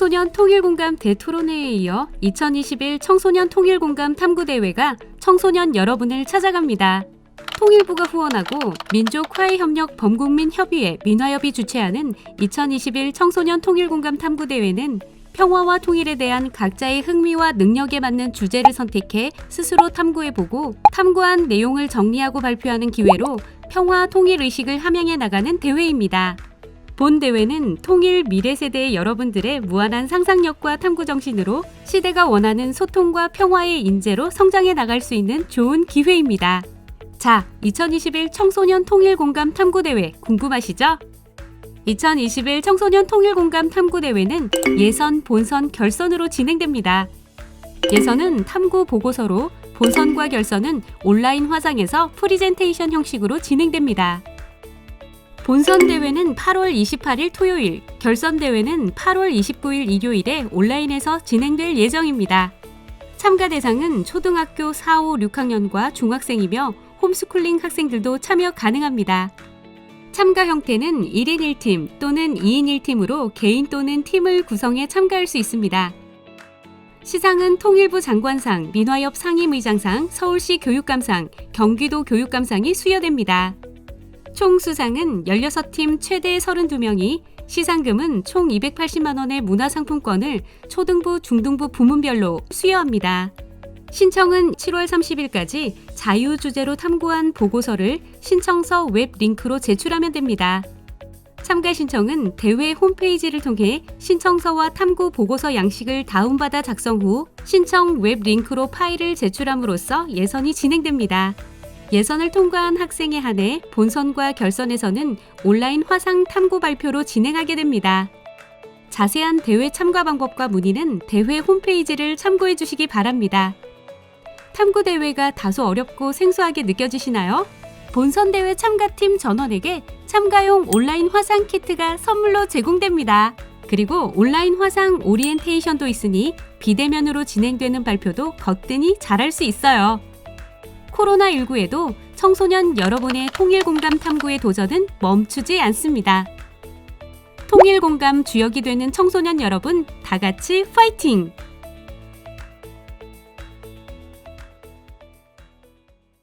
청소년 통일공감 대토론회에 이어 2021 청소년 통일공감 탐구대회가 청소년 여러분을 찾아갑니다. 통일부가 후원하고 민족화해협력 범국민협의회 민화협이 주최하는 2021 청소년 통일공감 탐구대회는 평화와 통일에 대한 각자의 흥미와 능력에 맞는 주제를 선택해 스스로 탐구해보고 탐구한 내용을 정리하고 발표하는 기회로 평화 통일 의식을 함양해 나가는 대회입니다. 본 대회는 통일 미래 세대의 여러분들의 무한한 상상력과 탐구 정신으로 시대가 원하는 소통과 평화의 인재로 성장해 나갈 수 있는 좋은 기회입니다. 자, 2021 청소년 통일 공감 탐구 대회 궁금하시죠? 2021 청소년 통일 공감 탐구 대회는 예선, 본선, 결선으로 진행됩니다. 예선은 탐구 보고서로 본선과 결선은 온라인 화상에서 프리젠테이션 형식으로 진행됩니다. 본선 대회는 8월 28일 토요일, 결선 대회는 8월 29일 일요일에 온라인에서 진행될 예정입니다. 참가 대상은 초등학교 4, 5, 6학년과 중학생이며 홈스쿨링 학생들도 참여 가능합니다. 참가 형태는 1인 1팀 또는 2인 1팀으로 개인 또는 팀을 구성해 참가할 수 있습니다. 시상은 통일부 장관상, 민화협 상임의장상, 서울시 교육감상, 경기도 교육감상이 수여됩니다. 총 수상은 16팀 최대 32명이 시상금은 총 280만 원의 문화상품권을 초등부, 중등부 부문별로 수여합니다. 신청은 7월 30일까지 자유 주제로 탐구한 보고서를 신청서 웹 링크로 제출하면 됩니다. 참가 신청은 대회 홈페이지를 통해 신청서와 탐구 보고서 양식을 다운받아 작성 후 신청 웹 링크로 파일을 제출함으로써 예선이 진행됩니다. 예선을 통과한 학생에 한해 본선과 결선에서는 온라인 화상 탐구 발표로 진행하게 됩니다. 자세한 대회 참가 방법과 문의는 대회 홈페이지를 참고해 주시기 바랍니다. 탐구 대회가 다소 어렵고 생소하게 느껴지시나요? 본선 대회 참가팀 전원에게 참가용 온라인 화상 키트가 선물로 제공됩니다. 그리고 온라인 화상 오리엔테이션도 있으니 비대면으로 진행되는 발표도 거뜬히 잘할 수 있어요. 코로나19에도 청소년 여러분의 통일 공감 탐구의 도전은 멈추지 않습니다. 통일 공감 주역이 되는 청소년 여러분, 다 같이 파이팅!